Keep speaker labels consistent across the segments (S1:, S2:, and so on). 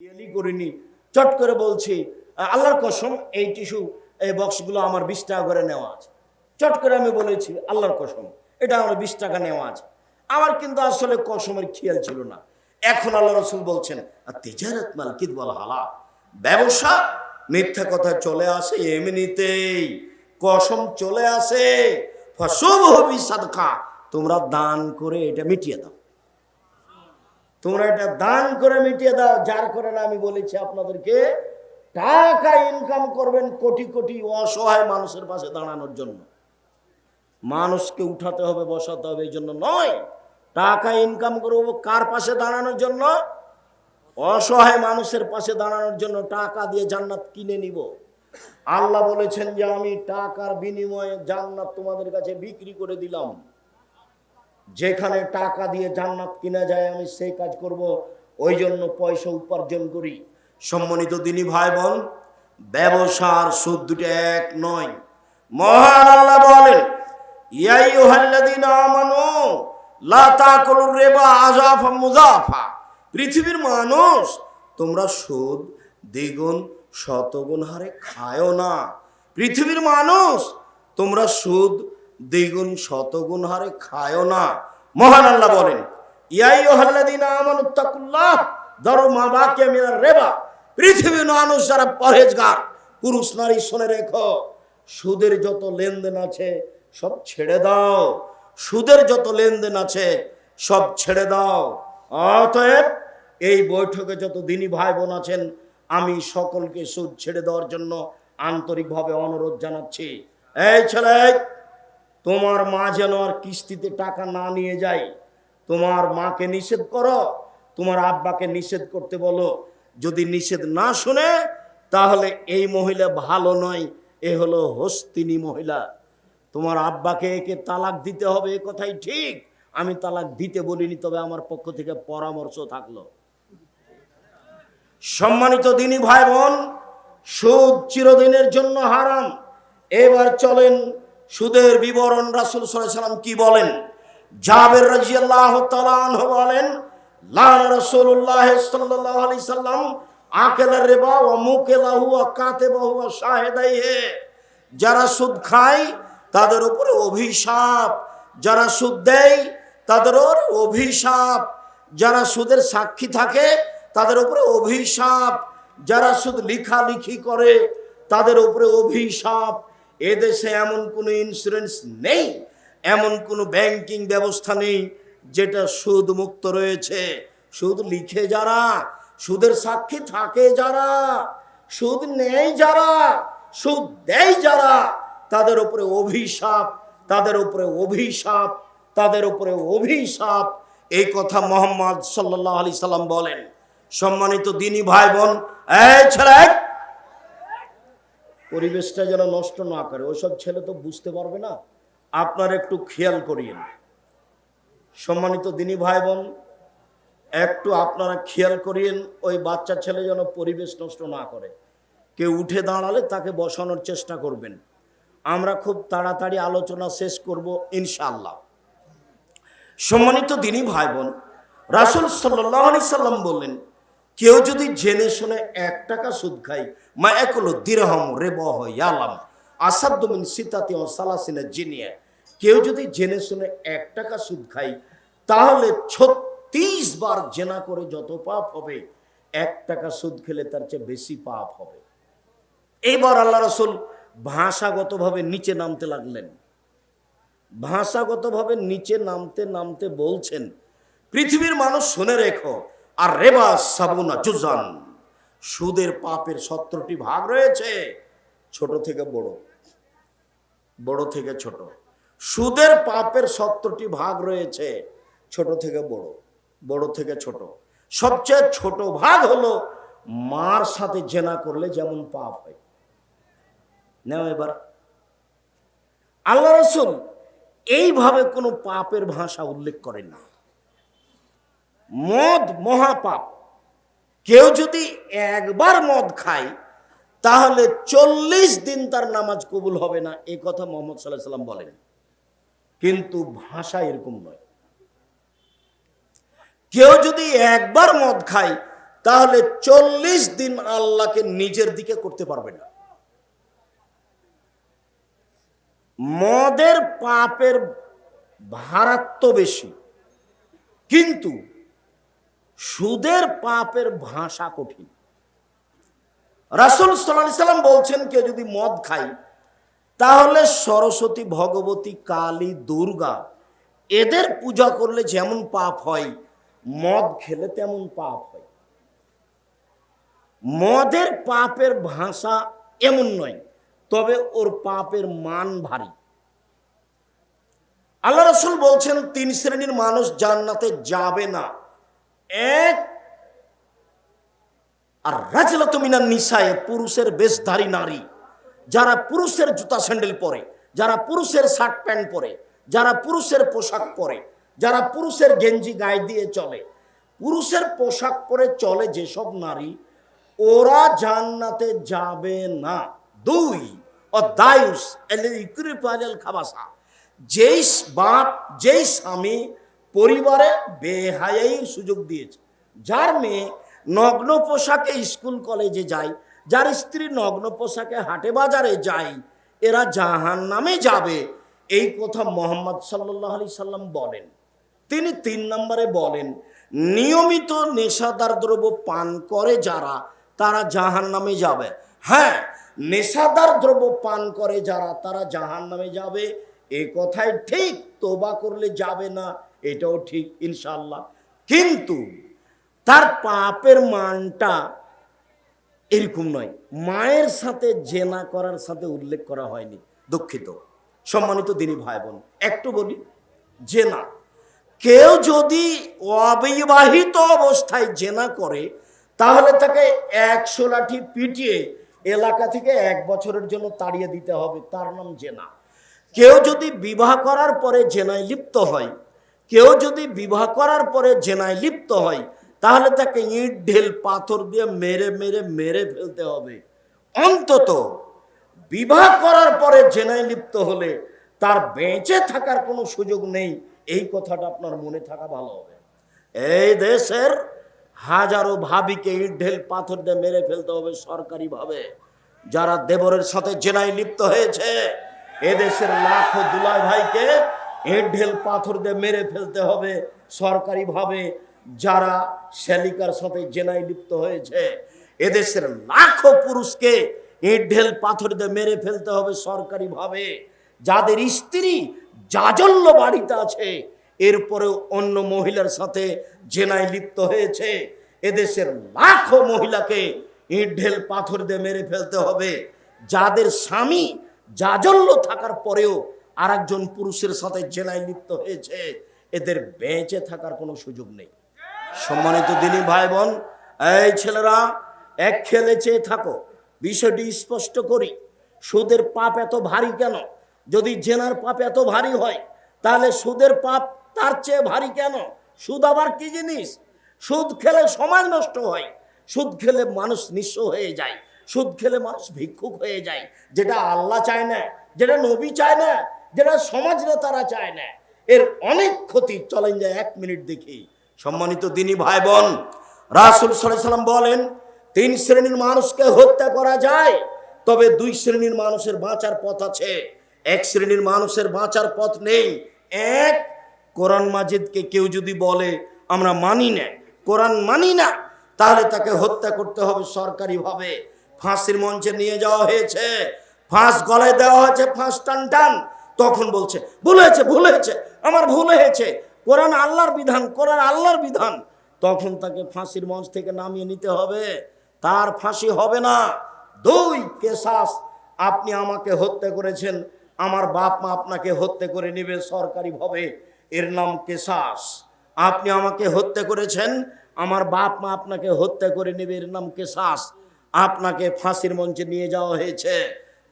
S1: Really করিনি। চট করে বলছি, আল্লাহর কসম, এই টিস্যু, এই বক্সগুলো আমার বিশ টাকা করে নেওয়া আছে। চট করে আমি বলেছি, আল্লাহর কসম, এটা আমার বিশ টাকা নেওয়া আছে। আমার কিন্তু আসলে কসমের খেয়াল ছিল না। এখন আল্লাহ রসুল বলছেন তেজারত মাল কিদ বল হালা ব্যবসা মিথ্যা কথা চলে আসে এমনিতেই। কসম চলে আসে। ফসব হবি সাদকা তোমরা দান করে এটা মিটিয়ে দাও। তোমরা এটা দান করে মিটিয়ে দাও, যার করে না আমি বলেছি আপনাদেরকে, টাকা ইনকাম করবেন কোটি কোটি অসহায় মানুষের পাশে দাঁড়ানোর জন্য। মানুষকে উঠাতে হবে, বসাতে হবে, এই জন্য নয়। টাকা ইনকাম করব কার পাশে দাঁড়ানোর জন্য? অসহায় মানুষের পাশে দাঁড়ানোর জন্য টাকা দিয়ে জান্নাত কিনে নিব। আল্লাহ বলেছেন যে আমি টাকার বিনিময়ে জান্নাত তোমাদের কাছে বিক্রি করে দিলাম। যেখানে টাকা দিয়ে জান্নাত কিনা যায়, আমি সেই কাজ করব। ওই জন্য পয়সা উপার্জন করি। সম্মানিত দিনী ভাই বোন ব্যবসার সুদ দুটো এক নয়। মহান আল্লাহ বলেন ইয়াইয়ুহাল্লাযীনা আমানু, লা তাকুলুর রিবা আযাফা মুযাফা। পৃথিবীর মানুষ, তোমরা সুদ, দ্বিগুণ, শতগুণ হারে খায়ও না। পৃথিবীর মানুষ, তোমরা সুদ দ্বিগুণ, শতগুণ হারে খায়ও না। মহান আল্লাহ বলেন ইয়াইয়ুহাল্লাযীনা আমানু তাকুল্লাহ ধরো মা বাকিয়া মিনার রিবা। পৃথিবীর মানুষ যারা পরহেজগার, পুরুষ, নারী, শুনে রেখো, সুদের যত লেনদেন আছে সব ছেড়ে দাও। সুদের যত লেনদেন আছে সব ছেড়ে দাও। অতএব এই বৈঠকে যত দিনী ভাই বোন আছেন, আমি সকলকে সুদ ছেড়ে দেওয়ার জন্য আন্তরিকভাবে অনুরোধ জানাচ্ছি। এই ছেলে তোমার মা যেন আর কিস্তিতে টাকা না নিয়ে যায়। তোমার মাকে নিষেধ করো, তোমার আব্বাকে নিষেধ করতে বলো। যদি নিষেধ না শুনে, তাহলে এই মহিলা ভালো নয়, এ হলো হস্তিনী মহিলা। তোমার আব্বাকে একে তালাক দিতে হবে, এ কথাই ঠিক। আমি তালাক দিতে বলিনি, তবে আমার পক্ষ থেকে পরামর্শ থাকল। সম্মানিত দিনী ভাই বোন, সুদ চিরদিনের জন্য হারাম। এবার চলেন সুদের বিবরণ রাসুল সাল্লাম কি বলেন? জাবের রাজিয়াল্লাহ তাআলা বলেন ওয়া শাহিদাইহি। যারা সুদ খায়, তাদের উপরে অভিশাপ। যারা সুদ দেয়, তাদের ওপর অভিশাপ। যারা সুদের সাক্ষী থাকে, তাদের উপরে অভিশাপ। যারা সুদ লিখালিখি করে, তাদের উপরে অভিশাপ। এদেশে এমন কোনো ইন্স্যুরেন্স নেই, এমন কোনো ব্যাংকিং ব্যবস্থা নেই, যেটা সুদ মুক্ত রয়েছে। সুদ লিখে যারা, সুদের সাক্ষী থাকে যারা, সুদ নেই যারা, সুদ দেয় যারা, তাদের উপরে অভিশাপ, তাদের উপরে অভিশাপ, তাদের উপরে অভিশাপ। এই কথা মোহাম্মদ সাল্লাহ আলি সাল্লাম বলেন। সম্মানিত দিনী ভাই বোন, এই পরিবেশটা যেন নষ্ট না করে, ওইসব ছেলে তো বুঝতে পারবে না। আপনার একটু খেয়াল করিয়েন সম্মানিত দিনী ভাই বোন একটু আপনারা খেয়াল করিয়েন ওই বাচ্চা ছেলে যেন পরিবেশ নষ্ট না করে। কেউ উঠে দাঁড়ালে তাকে বসানোর চেষ্টা করবেন। আমরা খুব তাড়াতাড়ি আলোচনা শেষ করব, ইনশাআল্লাহ। সম্মানিত দিনী ভাই বোন রাসুল সাল্লি সাল্লাম বললেন কেউ যদি জেনে শুনে এক টাকা সুদ খায় মা একলো দিরহম রে বহ ইয়ালাম আসাদ্দমিন সীতাতি ও সালাসিনা জিনিয়া। কেউ যদি জেনে শুনে এক টাকা সুদ খায়, তাহলে ছত্রিশ বার জেনা করে যত পাপ হবে, এক টাকা সুদ খেলে তার চেয়ে বেশি পাপ হবে। এবার আল্লাহ রসুল ভাষাগতভাবে নিচে নামতে লাগলেন। ভাষাগতভাবে নিচে নামতে নামতে বলছেন, পৃথিবীর মানুষ শুনে রেখো আর রেবা সাবুনা জুজান। সুদের পাপের সত্তরটি ভাগ রয়েছে, ছোট থেকে বড় বড় থেকে ছোট। সুদের পাপের সত্তরটি ভাগ রয়েছে, ছোট থেকে বড় বড় থেকে ছোট। সবচেয়ে ছোট ভাগ হলো মার সাথে জেনা করলে যেমন পাপ হয়। নেও এবার। আল্লাহ রসুল এইভাবে কোনো পাপের ভাষা উল্লেখ করেন না। মদ মহাপাপ। কেউ যদি একবার মদ খায়, তাহলে চল্লিশ দিন তার নামাজ কবুল হবে না এই কথা মোহাম্মদ সাল্লাহ সাল্লাম বলেন। কিন্তু ভাষা এরকম নয়। কেউ যদি একবার মদ খায়, তাহলে চল্লিশ দিন আল্লাহকে নিজের দিকে করতে পারবে না। মদের পাপের ভারাত্ম বেশি। কিন্তু সুদের পাপের ভাষা কঠিন। রাসুল সাল্লাহ সাল্লাম বলছেন, কেউ যদি মদ খায়, তাহলে সরস্বতী ভগবতী কালী দুর্গা, এদের পূজা করলে যেমন পাপ হয়, মদ খেলে তেমন পাপ হয়। মদের পাপের ভাষা এমন নয়, তবে ওর পাপের মান ভারী। আল্লাহ রসুল বলছেন, তিন শ্রেণির মানুষ জান্নাতে যাবে না। এক, আর নিশায় পুরুষের বেশধারী নারী, যারা পুরুষের জুতা স্যান্ডেল পরে, যারা পুরুষের শার্ট প্যান্ট পরে, যারা পুরুষের পোশাক পরে, যারা পুরুষের গেঞ্জি গায়ে দিয়ে চলে, পুরুষের পোশাক পরে চলে যেসব নারী, ওরা জান্নাতে যাবে না। দুই ও দায়ুস ইকুরিপাল খাবাসা। যেই বাপ, যেই স্বামী পরিবারে বেহায়াইয়ের সুযোগ দিয়েছে। যার মেয়ে নগ্ন পোশাকে স্কুল কলেজে যায়, যার স্ত্রী নগ্ন পোশাকে হাটে বাজারে যায়, এরা জাহান নামে যাবে, এই কথা মোহাম্মদ সাল্লাহ আলি সাল্লাম বলেন। তিনি তিন নম্বরে বলেন, নিয়মিত নেশাদার দ্রব্য পান করে যারা, তারা জাহান নামে যাবে। হ্যাঁ নেশাদার দ্রব্য পান করে যারা, তারা জাহান নামে যাবে। এ কথাই ঠিক, তোবা করলে যাবে না। এটাও ঠিক ইনশাল্লাহ কিন্তু তার পাপের মানটা এরকম নয়। মায়ের সাথে জেনা করার সাথে উল্লেখ করা হয়নি, দুঃখিত। সম্মানিত দিনী ভাই বোন একটু বলি, জেনা। কেউ যদি অবিবাহিত অবস্থায় জেনা করে, তাহলে তাকে একশো লাঠি পিটিয়ে এলাকা থেকে এক বছরের জন্য তাড়িয়ে দিতে হবে। তার নাম জেনা। কেউ যদি বিবাহ করার পরে জেনায় লিপ্ত হয় কেউ যদি বিবাহ করার পরে জেনায় লিপ্ত হয়, তাহলে তাকে ইট, ঢেল, পাথর দিয়ে মেরে মেরে মেরে ফেলতে হবে। অন্তত বিবাহ করার পরে জেনায় লিপ্ত হলে তার বেঁচে থাকার কোনো সুযোগ নেই। এই কথাটা আপনার মনে থাকা ভালো হবে। এই দেশের হাজারো ভাবিকে ইট, ঢেল, পাথর দিয়ে মেরে ফেলতে হবে সরকারিভাবে। যারা দেবরের সাথে জেনায় লিপ্ত হয়েছে, এদেশের লাখো দুলাই ভাইকে ইট ঢেল পাথর দিয়ে মেরে ফেলতে হবে সরকারিভাবে যারা শ্যালিকার সাথে জেনায় লিপ্ত হয়েছে। এদেশের লাখো পুরুষকে ইট ঢেল পাথর দিয়ে মেরে ফেলতে হবে সরকারিভাবে। যাদের স্ত্রী জাজল্য বাড়িতে আছে, এরপরেও অন্য মহিলার সাথে জেনায় লিপ্ত হয়েছে। এদেশের লাখো মহিলাকে ইট ঢেল পাথর দিয়ে মেরে ফেলতে হবে। যাদের স্বামী জাজল্য থাকার পরেও আর একজন পুরুষের সাথে জেনায় লিপ্ত হয়েছে, এদের বেঁচে থাকার কোনো সুযোগ নেই। সম্মানিত দিনী ভাই বোন এই ছেলেরা এক খেলে চেয়ে থাকো, বিষয়টি স্পষ্ট করি। সুদের পাপ এত ভারী কেন? যদি জেনার পাপ এত ভারী হয়, তাহলে সুদের পাপ তার চেয়ে ভারী কেন? সুদ আবার কি জিনিস? সুদ খেলে সমাজ নষ্ট হয়, সুদ খেলে মানুষ নিঃস্ব হয়ে যায়, সুদ খেলে মানুষ ভিক্ষুক হয়ে যায়, যেটা আল্লাহ চায় না, যেটা নবী চায় না যেটা সমাজ নেতারা চায় না। এর অনেক ক্ষতি। চলেন যায় এক মিনিট দেখি। সম্মানিত দিনী ভাই বোন রাসুল সাল্লাম বলেন, তিন শ্রেণির মানুষকে হত্যা করা যায়, তবে দুই শ্রেণির মানুষের বাঁচার পথ আছে। এক শ্রেণির মানুষের বাঁচার পথ নেই। এক, কোরআন মাজিদকে কেউ যদি বলে, আমরা মানি না, কোরআন মানি না, তাহলে তাকে হত্যা করতে হবে সরকারিভাবে। ফাঁসির মঞ্চে নিয়ে যাওয়া হয়েছে, ফাঁস গলায় দেওয়া হয়েছে, ফাঁস টান টান তখন বলছে, ভুল হয়েছে ভুল হয়েছে, আমার ভুল হয়েছে। কোরআন আল্লাহর বিধান, কোরআন আল্লাহর বিধান। তখন তাকে ফাঁসির মঞ্চ থেকে নামিয়ে নিতে হবে। তার ফাঁসি হবে না। দুই কেসাস, আপনি আমাকে হত্যা করেছেন, আমার বাপ মা আপনাকে হত্যা করে নেবে সরকারিভাবে। এর নাম কেসাস। আপনি আমাকে হত্যা করেছেন, আমার বাপ মা আপনাকে হত্যা করে নেবে। এর নাম কেসাস। আপনাকে ফাঁসির মঞ্চে নিয়ে যাওয়া হয়েছে।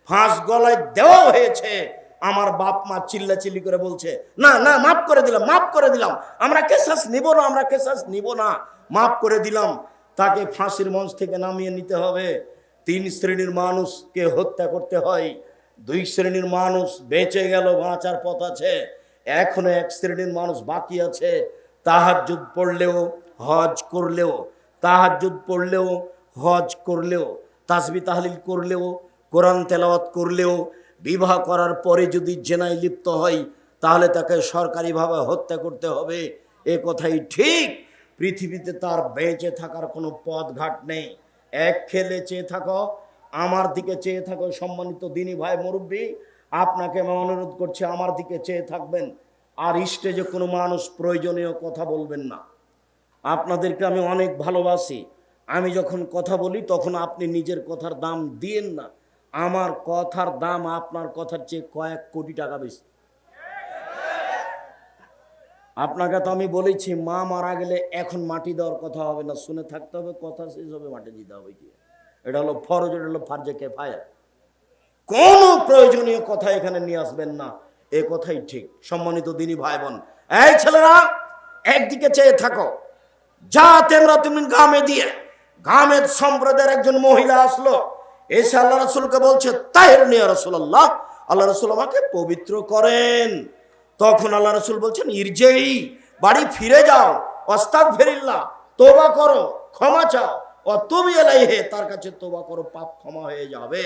S1: ফাঁস গলায় দেওয়া হয়েছে। আমার বাপ মা চিল্লাচিল্লি করে বলছে, না না, মাফ করে দিলাম, মাফ করে দিলাম। আমরা কেসাস নিব না, আমরা কেসাস নিব না। মাফ করে দিলাম। তাকে ফাঁসির মঞ্চ থেকে নামিয়ে নিতে হবে। তিন শ্রেণির মানুষকে হত্যা করতে হয়। দুই শ্রেণির মানুষ বেঁচে গেল, বাঁচার পথ আছে। এখনও এক শ্রেণির মানুষ বাকি আছে। তাহার যুগ পড়লেও, হজ করলেও, তাহাজ্জুদ পড়লেও, হজ করলেও, তাসবি তাহলিল করলেও, কোরআন তেলাওয়াত করলেও বিবাহ করার পরে যদি জেনায় লিপ্ত হয়, তাহলে তাকে সরকারিভাবে হত্যা করতে হবে। এ কথাই ঠিক। পৃথিবীতে তার বেঁচে থাকার কোনো পথ ঘাট নেই। এক খেলে চেয়ে থাকো, আমার দিকে চেয়ে থাকো, সম্মানিত দিনী ভাই মুরব্বী। আপনাকে আমি অনুরোধ করছি, আমার দিকে চেয়ে থাকবেন। আর স্টেজে কোনো মানুষ প্রয়োজনীয় কথা বলবেন না। আপনাদেরকে আমি অনেক ভালোবাসি। আমি যখন কথা বলি, তখন আপনি নিজের কথার দাম দিয়েন না। আমার কথার দাম আপনার কথার চেয়ে কয়েক কোটি টাকা বেশি। আপনাকে তো আমি বলেছি, মা মারা গেলে এখন মাটি দেওয়ার কথা হবে না, শুনে থাকতে হবে, কথা শেষ হবে, মাটি দিতে হবে কি এটা হলো ফরজ, এটা হলো ফার্জে কেফায়া কোনো প্রয়োজনীয় কথা এখানে নিয়ে আসবেন না। এ কথাই ঠিক, সম্মানিত দিনই ভাই বোন এই ছেলেরা, একদিকে চেয়ে থাকো। যা তেমরা তুমি গামে দিয়ে গামের সম্প্রদায়ের একজন মহিলা আসলো। এসে আল্লাহ রসুলকে বলছে, তাহের নিয়া রসুল্লাহ আল্লাহ রসুল আমাকে পবিত্র করেন। তখন আল্লাহ রসুল বলছেন, ইরজেই, বাড়ি ফিরে যাও। অস্তাক ফেরিল্লা তোবা করো, ক্ষমা চাও। ও তুমি এলাই হে তার কাছে তোবা করো, পাপ ক্ষমা হয়ে যাবে।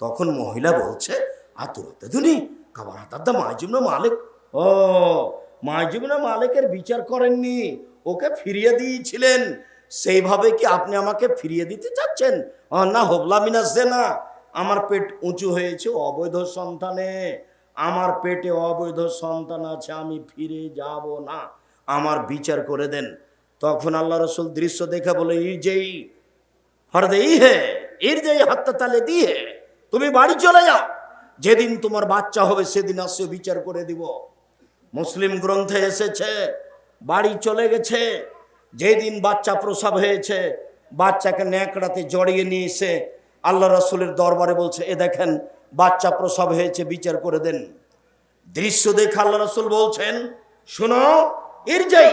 S1: তখন মহিলা বলছে, আতুরাতে দুনি কাবার হাতার দা মাইজুমনা মালিক। ও মাইজুমনা মালিকের বিচার করেননি, ওকে ফিরিয়ে দিয়েছিলেন। সেইভাবে কি আপনি আমাকে ফিরিয়ে দিতে চাচ্ছেন? না, হোবলা মিনাসে না। আমার পেট উঁচু হয়েছে অবৈধ সন্তানে। আমার পেটে অবৈধ সন্তান আছে, আমি ফিরে যাব না। আমার বিচার করে দেন। তখন আল্লাহ রসুল দৃশ্য দেখে বলে ই যেই হরদে ই হে যে হাতটা তালে দিয়ে তুমি বাড়ি চলে যাও। যেদিন তোমার বাচ্চা হবে, সেদিন আসছে বিচার করে দিব। মুসলিম গ্রন্থে এসেছে, বাড়ি চলে গেছে। যেদিন বাচ্চা প্রসব হয়েছে, বাচ্চাকে ন্যাকড়াতে জড়িয়ে নিয়ে এসে আল্লাহ রসুলের দরবারে বলছে, এ দেখেন, বাচ্চা প্রসব হয়েছে, বিচার করে দেন। দৃশ্য দেখে আল্লাহ রসুল বলছেন, শোনো এর যাই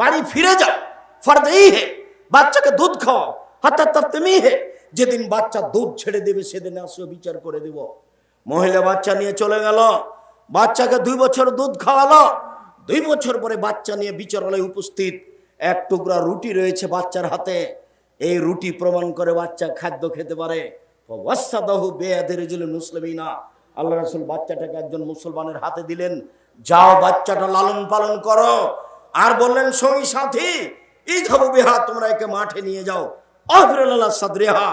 S1: বাড়ি ফিরে যাও ফরদেই হে, বাচ্চাকে দুধ খাওয়াও তার তুমি হে, যেদিন বাচ্চা দুধ ছেড়ে দেবে, সেদিন আসো বিচার করে দেব। মহিলা বাচ্চা নিয়ে চলে গেল, বাচ্চাকে দুই বছর দুধ খাওয়ালো, দুই বছর পরে বাচ্চা নিয়ে বিচারালয়ে উপস্থিত। এক টুকরা রুটি রয়েছে বাচ্চার হাতে। এই রুটি প্রমাণ করে বাচ্চা খাদ্য খেতে পারে। ওয়াসাদাহু বেয়াদের মুসলিমিনা। আল্লাহ রাসূল বাচ্চাটাকে একজন মুসলমানের হাতে দিলেন। যাও বাচ্চাটা লালন পালন করো। আর বললেন সঙ্গী সাথী এই বিহা, তোমরা একে মাঠে নিয়ে যাও। অফিরাল্লাহ সাদরেহা,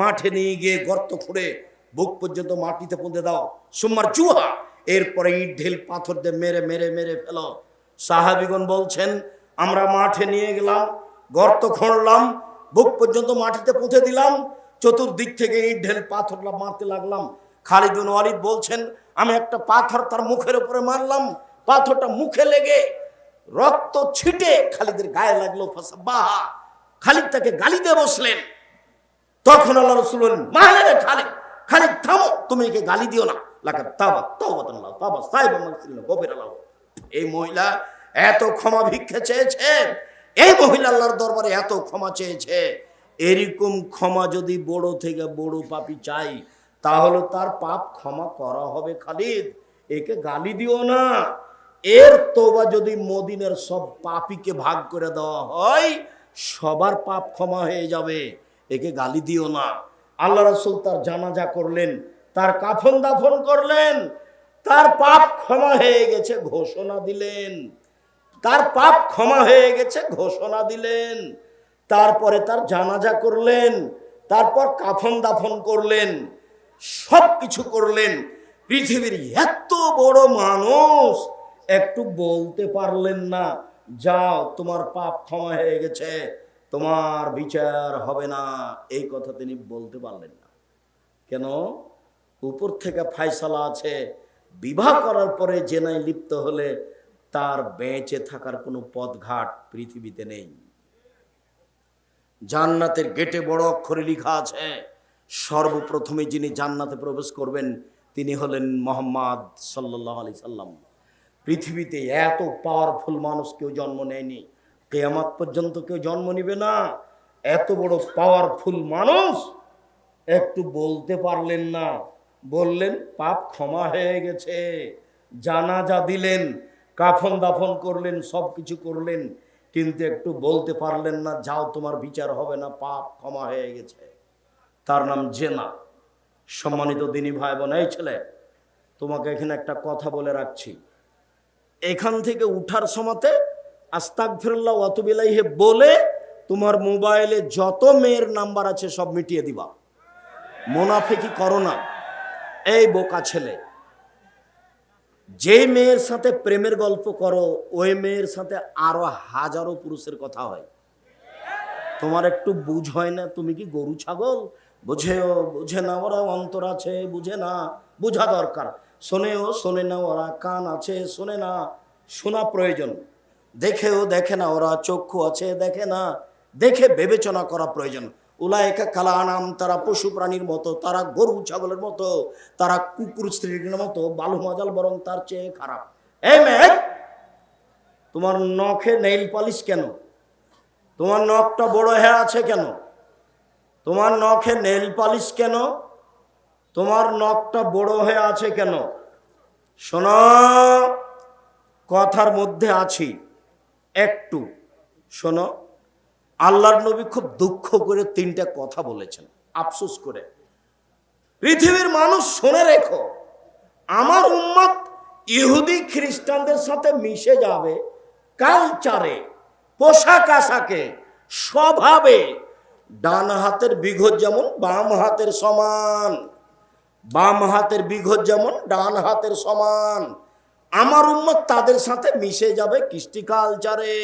S1: মাঠে নিয়ে গিয়ে গর্ত খুঁড়ে বুক পর্যন্ত মাটিতে পুঁতে দাও। সুম্মার চুহা, এরপরে ইট, ঢিল, পাথর দিয়ে মেরে মেরে মেরে ফেলো। সাহাবিগণ বলছেন আমরা মাঠে নিয়ে গেলাম, গর্ত খুঁড়লাম, বুক পর্যন্ত মাটিতে পুঁতে দিলাম, চতুর্দিক থেকে ইট ঢেল পাথর মারতে লাগলাম। খালিদুন ওয়ালিদ বলছেন, আমি একটা পাথর তার মুখের উপরে মারলাম, পাথরটা মুখে লেগে রক্ত ছিটে খালিদের গায়ে লাগল বাহা খালিদ তাকে গালি দিয়ে বসলেন। তখন আল্লাহ রসুল মাহলে রে খালিদ খালিদ থামো, তুমি একে গালি দিও না। লাকা তাবা আল্লাহ, তাবা সাহেব গফির আল্লাহ। এই মহিলা এত ক্ষমা ভিক্ষে চেয়েছে এই মহিলা আল্লাহর দরবারে এত ক্ষমা চেয়েছে? এরকম ক্ষমা যদি বড় থেকে বড় পাপি চাই, তাহলে তার পাপ ক্ষমা করা হবে খালিদ। একে গালি দিও না। এর তোবা যদি মদিনের সব পাপিকে ভাগ করে দেওয়া হয়, সবার পাপ ক্ষমা হয়ে যাবে। একে গালি দিও না। আল্লাহ রসুল তার জানাজা করলেন, তার কাফন দাফন করলেন, তার পাপ ক্ষমা হয়ে গেছে ঘোষণা দিলেন। তার পাপ ক্ষমা হয়ে গেছে, ঘোষণা দিলেন। তারপরে তার জানাজা করলেন, তারপর কাফন দাফন করলেন সব কিছু করলেন। পৃথিবীর এত বড় মানুষ একটু বলতে পারলেন না, যাও, তোমার পাপ ক্ষমা হয়ে গেছে, তোমার বিচার হবে না। এই কথা তিনি বলতে পারলেন না। কেন? উপর থেকে ফায়সালা আছে, বিবাহ করার পরে জেনায় লিপ্ত হলে তার বেঁচে থাকার কোনো পথঘাট পৃথিবীতে নেই। জান্নাতের গেটে বড় অক্ষরে লেখা আছে, সর্বপ্রথমে যিনি জান্নাতে প্রবেশ করবেন, তিনি হলেন মোহাম্মদ সাল্লাহ আলি সাল্লাম। পৃথিবীতে এত পাওয়ারফুল মানুষ কেউ জন্ম নেয়নি, কেয়ামাত পর্যন্ত কেউ জন্ম নিবে না। এত বড় পাওয়ারফুল মানুষ একটু বলতে পারলেন না, বললেন, পাপ ক্ষমা হয়ে গেছে, জানাজা দিলেন কাফন দাফন করলেন, সব কিছু করলেন, কিন্তু একটু বলতে পারলেন না, যাও তোমার বিচার হবে না, পাপ ক্ষমা হয়ে গেছে। তার নাম জেনা। সম্মানিত দিনী ভাই বোন এই ছেলে, তোমাকে এখানে একটা কথা বলে রাখছি। এখান থেকে উঠার সময়তে আস্তাক ফিরল্লাহ অতবিলাইহে বলে তোমার মোবাইলে যত মেয়ের নাম্বার আছে সব মিটিয়ে দিবা। মোনাফেকি করো না। এই বোকা ছেলে। যে মেয়ের সাথে প্রেমের গল্প করো, ওই মেয়ের সাথে আরও হাজারো পুরুষের কথা হয়। তোমার একটু বুঝ হয় না, তুমি কি গরু ছাগল? বুঝেও, বুঝে না ওরা অন্তর আছে, বুঝে না, বোঝা দরকার। শোনেও, শোনে না ওরা কান আছে, শোনে না, শোনা প্রয়োজন। দেখেও দেখে না ওরা চক্ষু আছে, দেখে না, দেখে বিবেচনা করা প্রয়োজন। উলায়কা কালা আনাম তারা পশু প্রাণীর মতো, তারা গরু, ছাগলের মতো, তারা কুকুর, স্ত্রীর মতো, বালু, মাজাল, বরং তার চেয়ে খারাপ। এই মেয়ে, তোমার নখে নেইল পালিশ কেন? তোমার নখটা বড় হয়ে আছে কেন? তোমার নখে নেল পালিশ কেন? তোমার নখটা বড় হয়ে আছে কেন? শোনো, কথার মধ্যে আছি। একটু, শোনো। আল্লাহর নবী খুব দুঃখ করে তিনটা কথা বলেছেন। আফসোস করে। পৃথিবীর মানুষ শুনে রেখো, আমার উম্মত ইহুদি খ্রিস্টানদের সাথে মিশে যাবে, কালচারে, পোশাক আশাকে, স্বভাবে, ডান হাতের বিঘত যেমন, বাম হাতের সমান। বাম হাতের বিঘত যেমন, ডান হাতের সমান। আমার উম্মত তাদের সাথে মিশে যাবে কৃষ্টি কালচারে।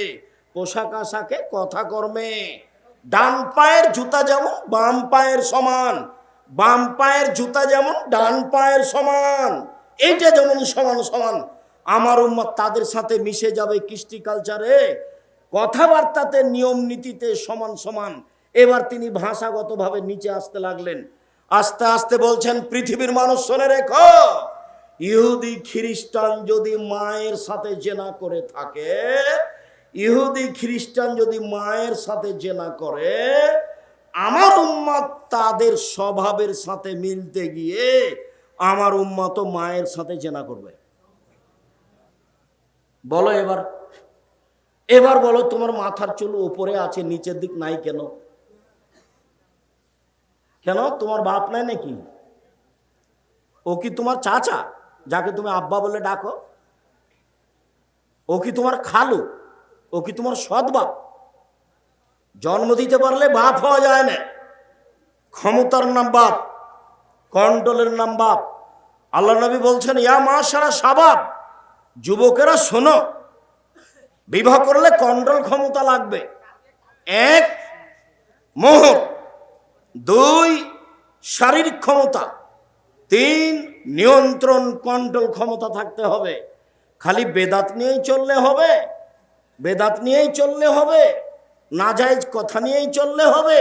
S1: পোশাক আশাকে কথা কর্মে। ডান পায়ের জুতা যেমন, বাম পায়ের সমান। বাম পায়ের জুতা যেমন, ডান পায়ের সমান। এইটা যেমন সমান সমান। আমার উম্মত তাদের সাথে মিশে যাবে কৃষ্টি কালচারে। কথাবার্তাতে, নিয়ম নীতিতে সমান সমান। এবার তিনি ভাষাগতভাবে নিচে আসতে লাগলেন। আস্তে আস্তে বলছেন, পৃথিবীর মানুষ, শোনে রেখো। ইহুদি, খ্রিস্টান যদি মায়ের সাথে জেনা করে থাকে ইহুদি খ্রিস্টান যদি মায়ের সাথে জেনা করে, আমার উম্মাদ তাদের স্বভাবের সাথে মিলতে গিয়ে আমার উম্মা তো মায়ের সাথে জেনা করবে। বলো এবার। এবার বলো তোমার মাথার চুল উপরে আছে, নিচের দিক নাই কেন? কেন? তোমার বাপ নাই নাকি? ও কি তোমার চাচা, যাকে তুমি আব্বা বলে ডাকো? ও কি তোমার খালু? ও কি তোমার সৎ বাপ? জন্ম দিতে পারলে বাপ হওয়া যায় না। ক্ষমতার নাম বাপ কন্ট্রোলের নাম বাপ। আল্লাহ নবী বলছেন, ইয়া মা সারা সাবাব, যুবকেরা শোনো, বিবাহ করলে কন্ট্রোল ক্ষমতা লাগবে। এক, মোহর। দুই, শারীরিক ক্ষমতা। তিন, নিয়ন্ত্রণ কন্ট্রোল ক্ষমতা থাকতে হবে। খালি বেদাত নিয়েই চললে হবে। বেদাত নিয়েই চললে হবে নাজাইজ কথা নিয়েই চললে হবে।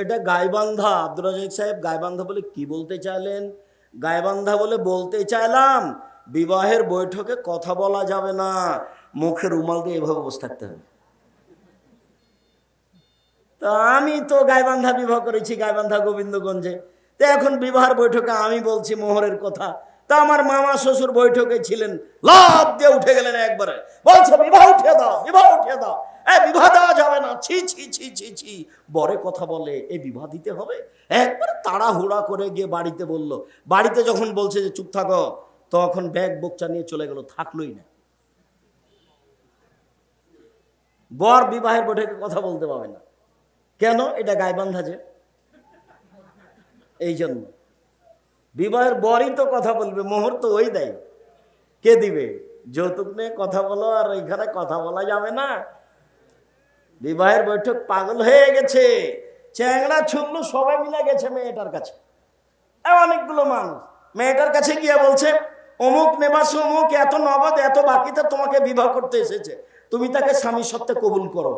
S1: এটা গায়বান্ধা আব্দুর রাজাক সাহেব গায়বান্ধা বলে কি বলতে চাইলেন? গায়বান্ধা বলে বলতে চাইলাম, বিবাহের বৈঠকে কথা বলা যাবে না মুখে রুমাল দিয়ে এভাবে বসে থাকতে হবে। তা আমি তো গায়বান্ধা বিবাহ করেছি গায়বান্ধা গোবিন্দগঞ্জে। তো এখন বিবাহের বৈঠকে আমি বলছি মোহরের কথা তা আমার মামা শ্বশুর বৈঠকে ছিলেন। লাভ দিয়ে উঠে গেলেন একবারে। বলছে, বিবাহ উঠে দাও, বিবাহ উঠে দাও। এই বিবাহ দেওয়া যাবে না। ছি ছি ছি ছি ছি। বরে কথা বলে এই বিবাহ দিতে হবে? একবার তাড়াহুড়া করে গিয়ে বাড়িতে বলল। বাড়িতে যখন বলছে যে, চুপ থাকো, তখন ব্যাগ বোকচা নিয়ে চলে গেল, থাকলোই না। বর বিবাহের বৈঠকে কথা বলতে পাবে না। কেন? এটা গায়বান্ধা যে। এই জন্য। বিবাহের বরই তো কথা বলবে মোহর তো ওই দেয়। কে দিবে? যৌতুক নিয়ে কথা বলো আর এখানে কথা বলা যাবে না। বিবাহের বৈঠক পাগল হয়ে গেছে। চ্যাংড়া, ছুল্লু সবাই মিলে গেছে মেয়েটার কাছে। অনেকগুলো মানুষ। মেয়েটার কাছে গিয়ে বলছে, অমুক নেবাস, অমুক এত নগদ, এত বাকিতে তোমাকে বিবাহ করতে এসেছে। তুমি তাকে স্বামী সত্ত্বে কবুল করো।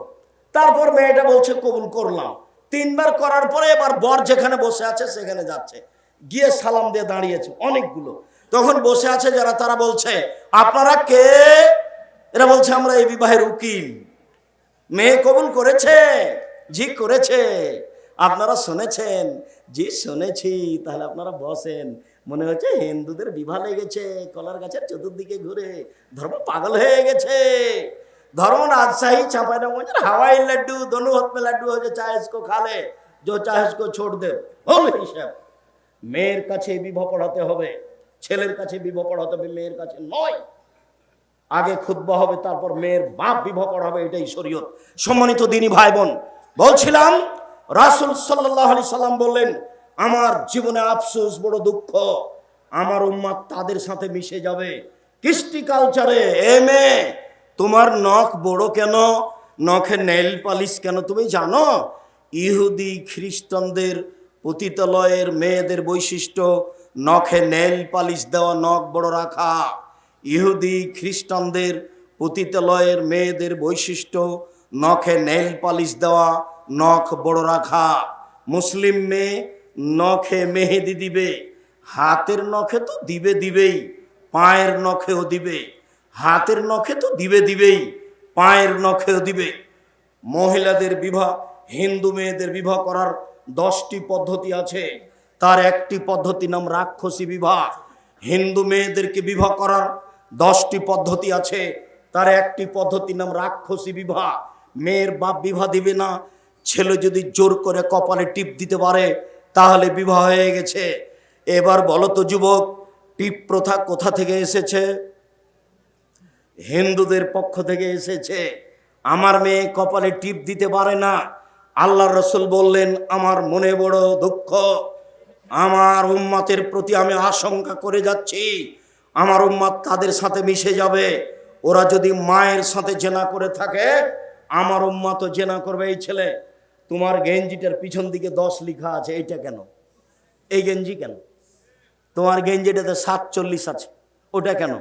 S1: তারপর মেয়েটা বলছে, কবুল করলাম। তিনবার করার পরে এবার বর যেখানে বসে আছে, সেখানে যাচ্ছে। গিয়ে সালাম দিয়ে দাঁড়িয়েছে অনেকগুলো তখন বসে আছে যারা তারা বলছে আপনারা কে এরা বলছে আমরা এই বিবাহের উকিল মেয়ে কবুল করেছে জি করেছে আপনারা শুনেছেন জি শুনেছি তাহলে আপনারা বসেন মনে হচ্ছে হিন্দুদের বিবাহ লেগেছে কলার গাছের চতুর্দিকে ঘুরে ধর্ম পাগল হয়ে গেছে धर्म राजशाही छापा ना मुझे हवाई लड्डू दोनों हाथ में लड्डू हो जो चाहे इसको खा ले जो चाहे इसको छोड़ दे ভুল হিসাব মেয়ের কাছে বিবাহ পড়াতে হবে, ছেলের কাছে বিবাহ পড়াতে হবে, মেয়ের কাছে নয়। আগে খুতবা হবে, তারপর মেয়ের বাপ বিবাহ পড়াবে, এটাই শরীয়ত। সম্মানিত দিনী ভাই বোন বলছিলাম, রাসুল সাল্লাহ আলি সাল্লাম বললেন, আমার জীবনে আফসোস, বড় দুঃখ, আমার উম্মাদ তাদের সাথে মিশে যাবে। কৃষ্টি কালচারে এ মেয়ে, তোমার নখ বড় কেন? নখে নেল পালিশ কেন? তুমি জানো? ইহুদি খ্রিস্টানদের পতিতালয়ের মেয়েদের বৈশিষ্ট্য, নখে নেল পালিশ দেওয়া, নখ বড় রাখা। ইহুদি খ্রিস্টানদের পতিতালয়ের মেয়েদের বৈশিষ্ট্য, নখে নেল পালিশ দেওয়া, নখ বড় রাখা। মুসলিম মেয়ে নখে মেহেদি দিবে, হাতের নখে তো দিবে দিবেই, পায়ের নখেও দিবে, হাতের নখে তো দিবে দিবেই, পায়ের নখেও দিবে। মহিলাদের বিবাহ, হিন্দু মেয়েদের বিবাহ করার দশটি পদ্ধতি আছে। তার একটি পদ্ধতি নাম রাক্ষসী বিবাহ। হিন্দু মেয়েদেরকে বিবাহ করার দশটি পদ্ধতি আছে। তার একটি পদ্ধতি নাম রাক্ষসী বিবাহ। মেয়ের বাপ বিবাহ দিবে না। ছেলে যদি জোর করে কপালে টিপ দিতে পারে, তাহলে বিবাহ হয়ে গেছে। এবার বলো তো যুবক, টিপ প্রথা কোথা থেকে এসেছে? হিন্দুদের পক্ষ থেকে এসেছে। আমার মেয়ে কপালে টিপ দিতে পারে না। আল্লাহ রসুল বললেন, আমার মনে বড় দুঃখ। আমার উম্মাতের প্রতি আমি আশঙ্কা করে যাচ্ছি। আমার উম্মাত তাদের সাথে মিশে যাবে। ওরা যদি মায়ের সাথে জেনা করে থাকে, আমার উম্মাতও জেনা করবে এই ছেলে। তোমার গেঞ্জিটার পিছন দিকে দশ লিখা আছে, এইটা কেন? এই গেঞ্জি কেন? তোমার গেঞ্জিটাতে সাতচল্লিশ আছে, ওটা কেন?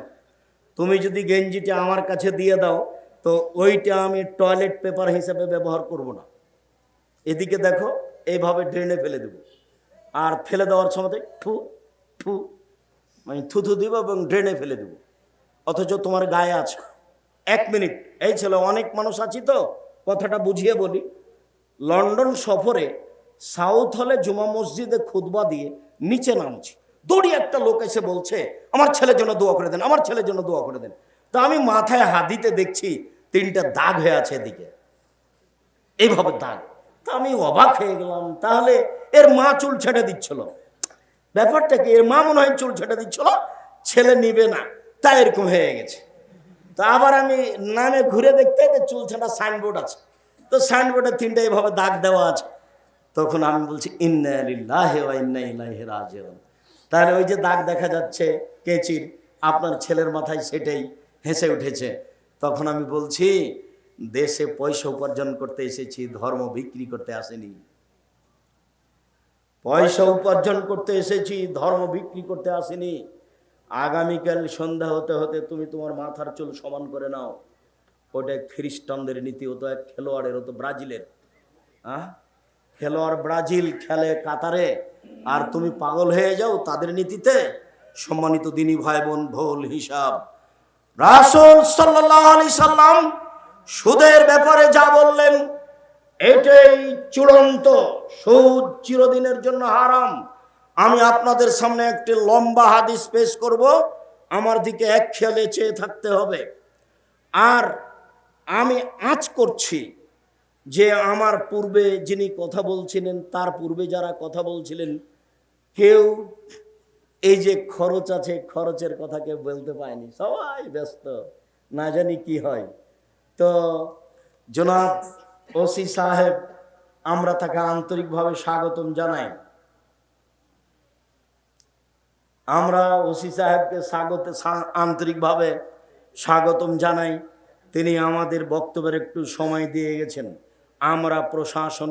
S1: তুমি যদি গেঞ্জিটা আমার কাছে দিয়ে দাও, তো ওইটা আমি টয়লেট পেপার হিসেবে ব্যবহার করব না। এদিকে দেখো এইভাবে ড্রেনে ফেলে দেবো। আর ফেলে দেওয়ার সময় ঠু ঠু মানে থুথু দিব এবং ড্রেনে ফেলে দেবো। অথচ তোমার গায়ে আছে এক মিনিট। এই ছিল অনেক মানুষ আছি তো কথাটা বুঝিয়ে বলি। লন্ডন সফরে সাউথ হলে জুমা মসজিদে খুতবা দিয়ে নিচে নামছি। দড়ি একটা লোক এসে বলছে আমার ছেলের জন্য দোয়া করে দেন আমার ছেলের জন্য দোয়া করে দেন। তা আমি মাথায় হাত দিতে দেখছি তিনটা দাগ হয়ে আছে এদিকে। এইভাবে দাগ। তা আমি অবাক হয়ে গেলাম। তাহলে এর মা চুল ছেটে দিচ্ছিল। ব্যাপারটা কি, এর মা মনে হয় চুল ছেটে দিচ্ছিল? ছেলে নিবে না। তাই এরকম হয়ে গেছে। তো আবার আমি নামে ঘুরে দেখতে যে চুল ছাটা সাইনবোর্ড আছে। তো সাইনবোর্ডে তিনটা এইভাবে দাগ দেওয়া আছে। তখন আমি বলছি, ইন্না লিল্লাহি ওয়া ইন্না ইলাইহি রাজিউন। তাহলে ওই যে দাগ দেখা যাচ্ছে, কেচির, আপনার ছেলের মাথায় সেটাই হেসে উঠেছে। তখন আমি বলছি দেশে পয়সা উপার্জন করতে এসেছি, ধর্ম বিক্রি করতে আসেনি। পয়সা উপার্জন করতে এসেছি, ধর্ম বিক্রি করতে আসেনি। আগামীকাল সন্ধ্যা হতে হতে তুমি তোমার মাথার চুল সমান করে নাও। ওটা খ্রিস্টানদের নীতি হতো এক খেলোয়াড়ের হতো ব্রাজিলের। হ্যাঁ খেলোয়াড় ব্রাজিল খেলে কাতারে, আর তুমি পাগল হয়ে যাও তাদের নীতিতে। সম্মানিত দিনী ভাই বোন, ভোল হিসাব। রাসুল সাল্লাহ আলি সাল্লাম সুদের ব্যাপারে যা বললেন, এটাই চূড়ান্ত সুদ চিরদিনের জন্য হারাম। আমি আপনাদের সামনে একটি লম্বা হাদিস পেশ করব, আমার দিকে এক খেয়ালে চেয়ে থাকতে হবে। আর আমি আজ করছি যে আমার পূর্বে যিনি কথা বলছিলেন, তার পূর্বে যারা কথা বলছিলেন, কেউ এই যে খরচ আছে, খরচের কথা কেউ বলতে পায়নি সবাই ব্যস্ত, না জানি কি হয়। তো জনাব ওসি সাহেব, আমরা তাকে আন্তরিকভাবে স্বাগতম জানাই। আমরা ওসি সাহেবকে স্বাগত আন্তরিকভাবে স্বাগতম জানাই। তিনি আমাদের বক্তব্যের একটু সময় দিয়ে গেছেন। আমরা প্রশাসন